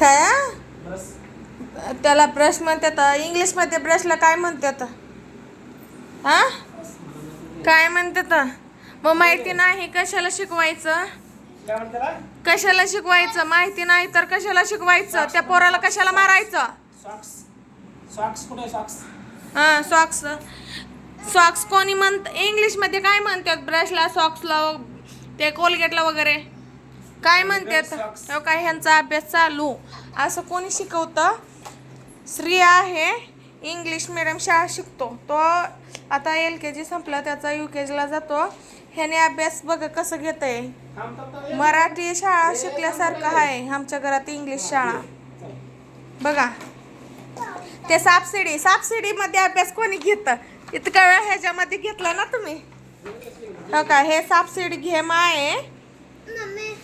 काय त्याला ब्रश म्हणतात इंग्लिशमध्ये ब्रशला काय म्हणतात हा काय म्हणतात मग माहिती नाही कशाला शिकवायचं? कशाला शिकवायचं? माहिती नाही तर कशाला शिकवायचं? त्या पोराला कशाला मारायचं? सॉक्स सॉक्स कुठे सॉक्स हा सॉक्स सॉक्स कोणी म्हणत इंग्लिशमध्ये काय म्हणतात ब्रशला सॉक्सला ते कोलगेटला वगैरे? काय म्हणतात. हो काय ह्यांचा अभ्यास चालू? असं कोणी शिकवतं? श्री आहे. इंग्लिश मिडियम शाळा शिकतो. तो आता एल के जी संपला त्याचा यू के जीला जातो. ह्याने अभ्यास बघ कसं घेत आहे मराठी शाळा शिकल्यासारखं आहे. आमच्या घरात इंग्लिश शाळा. बघा. ते सापसिडी सापसिडी मध्ये अभ्यास कोणी घेत? इतका वेळ ह्याच्यामध्ये घेतला ना तुम्ही? हो का? हे सापसिडी गेम आहे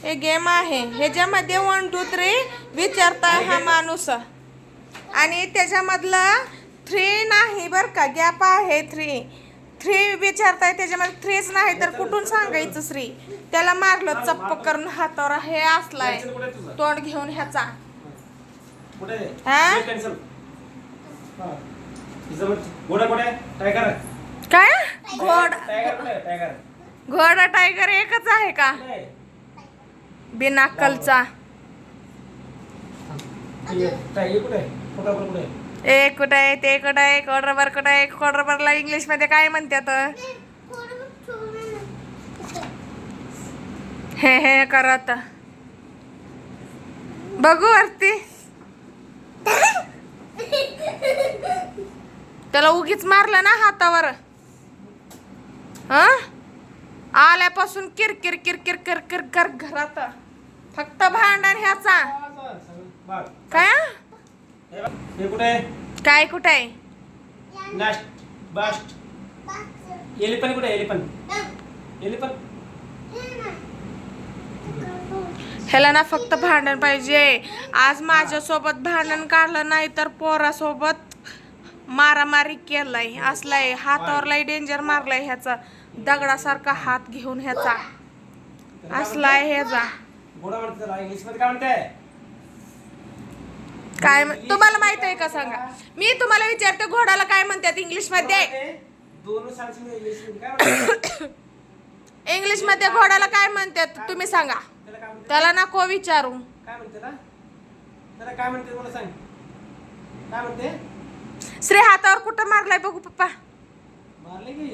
हे गेम आहे. ह्याच्यामध्ये वन टू थ्री विचारताय हा माणूस. आणि त्याच्यामधलं थ्री नाही बरं का. गॅप आहे थ्री थ्री विचारताय त्याच्यामध्ये थ्रीच नाही तर कुठून सांगायचं श्री त्याला मारलं चप्प करून हातावर हे असलाय. तोंड घेऊन ह्याचा. काय? घोड. टायगर एकच आहे का? बिनाकलचा. ए आहे? आहे? कुठं आहे ते कुठं आहे? कोडरबर कुठं आहे? कोडरबरला इंग्लिशमध्ये काय म्हणतात हे हे करत. बघू वरती. त्याला उगीच मारलं ना हातावर. हा? आल्यापासून किरकिर किरकिर किरकिर कर घरात. फक्त भांडण ह्याचा. काय? हे कुठे? काय कुठं? आहे नास्ट बास्ट एलिफंट कुठे? एलिफंट एलिफंट ह्याला ना फक्त भांडण पाहिजे. आज माझ्यासोबत भांडण काढलं नाही तर पोरासोबत मारामारी केलाय. असलाय. हातावर लय डेंजर मारलाय ह्याचा. दगडासारखा हात घेऊन ह्याचा. असलाय ह्याचा. घोडा म्हणते त्याला इंग्लिशमध्ये काय म्हणते काय म्हण- तुम्हाला माहीत आहे का सांगा? मी तुम्हाला विचारते घोडाला काय म्हणतात? इंग्लिशमध्ये दोन सांगशील इंग्लिशमध्ये काय म्हणते इंग्लिशमध्ये घोडाला काय म्हणतात? तुम्ही सांगा. त्याला काय म्हणते त्याला नको विचारू. काय म्हणते ना त्याला काय म्हणते मला सांग. काय म्हणते? श्री हातावर कुठं मारलाय बघू पप्पा. मारले की?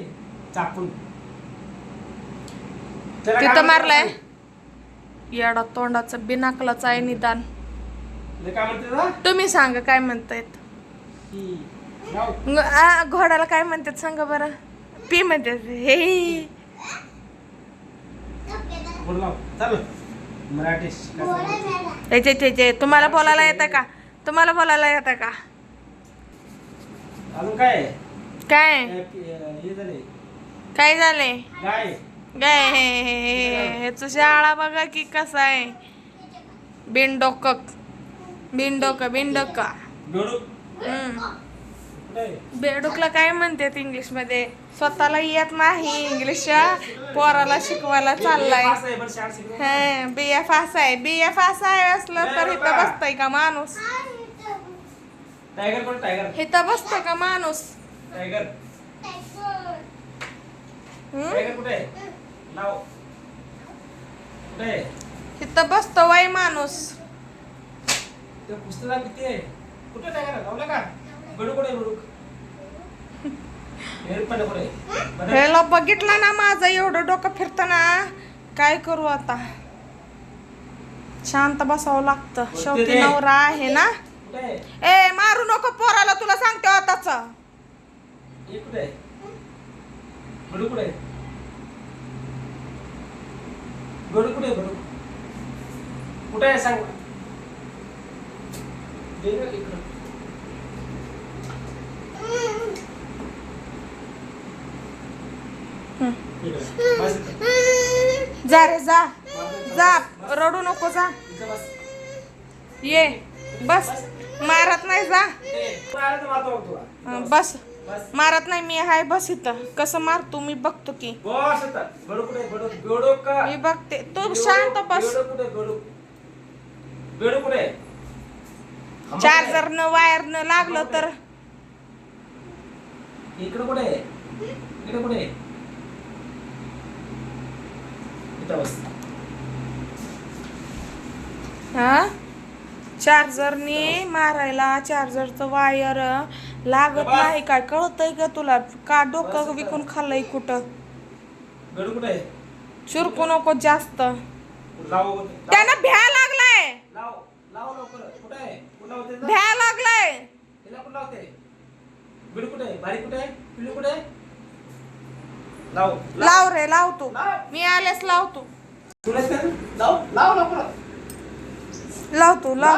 त्याला काय तिथं म्हणते मारलाय. येडा तोंडाचं बिनाकलाचं आहे निदान. तुम्ही सांगा काय म्हणतायत? ही घोडाला काय म्हणतात सांगा बरं? पी म्हणतात हे. त्याचे तुम्हाला बोलायला येतं का? तुम्हाला बोलायला येतं का? काय? काय? झाले. काय झाले? ह्याच शाळा बघा की कसं आहे. बिनडोक. बिनडोक बिनडोक? बेडूकला काय म्हणतात इंग्लिशमध्ये स्वतःला येत नाही इंग्लिश पोराला शिकवायला चाललाय. हा बी एफ असं आहे. बी एफ असं आहे असलं तर इथं बसतय का माणूस? इथं बसतोय का माणूस? हम्म? टायगर कुठे? इथं बसतो वय माणूस. ते पुस्तकात किती आहे? कुठे टायगर लावलं का? कुठे कुठे. ह्याला बघितलं ना माझं एवढं डोकं फिरतं ना. काय करू आता? शांत बसावं लागतं. शेवटी नवरा आहे ना? कुठे आहे? ए मारू नको पोराला तुला सांगते आताच. हे कुठे आहे? बेडूक कुठे आहे? बेडूक कुठे बेडूक कुठे आहे सांग. इकडं. जा रे जा. जा. रडू नको जा. ये. बस. मारत नाही जा. बस. मारत नाही मी आहे बस इथं. कसं मारतो मी बघतो की. बस आता. कुठे? मी बघते. तू शांत बस. कुठे? कुठे? आहे? चार्जरनं वायरनं लागलं तर. इकडे कुठे? इकडे कुठे? इथं बस. हा? चार्जरनी मारायला चार्जरचं वायर लागत. नाही काय? कळतंय का तुला? का डोकं विकून खाल्लंय कुठं? गडू कुठे आहे? चुरकू नको जास्त. लाव त्यानं भ्या लागलाय. लाव लाव लवकर. कुठे आहे? कुठं लावते? भ्या लागलाय. हिला कुठं लावते? गडू कुठे आहे? बारीक कुठे आहे? पिल्लू कुठे आहे? लाव लाव. रे लाव तू. लाव. मी आलेस लाव तू. तुला? लाव लाव लवकर. लाव तू लाव.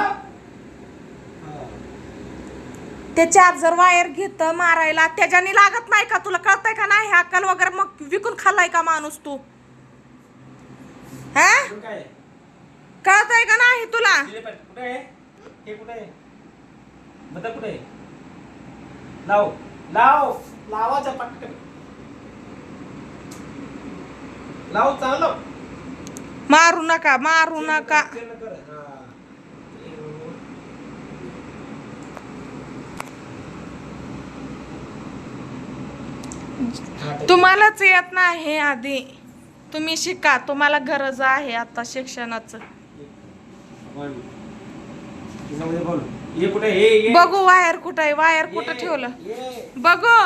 ते चार्जर वायर घेत मारायला त्याच्याने लागत नाही का? तुला कळतंय का नाही? अक्कल वगैरे मग विकून खाल्लाय का माणूस तू? हा? आहे? कळतंय का नाही तुला. कुठे हे लाव. लाव. पटकन लाव चांगलं. मारू नका मारू नका. तुम्हालाच येत नाही आधी. तुम्ही शिका तुम्हाला गरज आहे आता शिक्षणाचं. बघू वायर कुठं आहे वायर कुठं ठेवलं. बघू.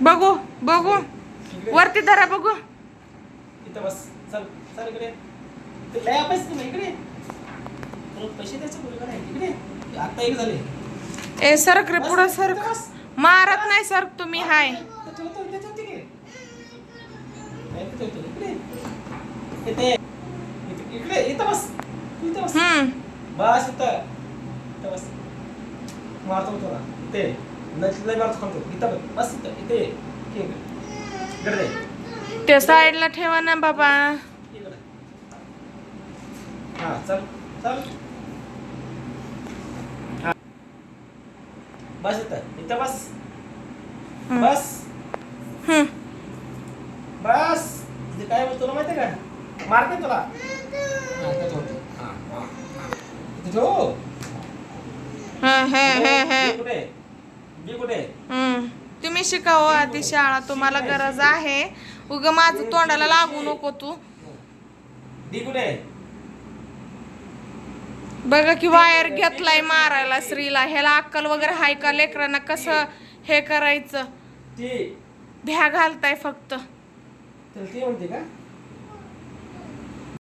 बघू बघू. वरती धरा बघू. लय अभ्यास तुम्ही इकडे. पैसे द्यायचे इकडे. आता एक झाले. ए सरक रे पुढं सरक. मारत नाही सरक तुम्ही हाय. इकडे. इथे. बस. तू इथं बस. हम्म. बस इथं. इथं बस. मारतो तुला. इथे. नाही लय मारतो खातो इथं बस बस इथं. इथे. ये. ये इकडे. इकडे दे. ते साईडला ठेवा ना बाबा. हा चल चल. बस इथं इथं बस. इथे काय तुला माहिती का? मारते तुला. तुम्ही शिकावं आधी शाळा तुम्हाला गरज आहे. उग माझं तोंडाला लागू नको तू. डी कुठे? बघा की वायर घेतलाय मारायला स्त्रीला. ह्याला अक्कल वगैरे हाय का लेकरांना? कसं हे करायचं? भ्या घालताय फक्त.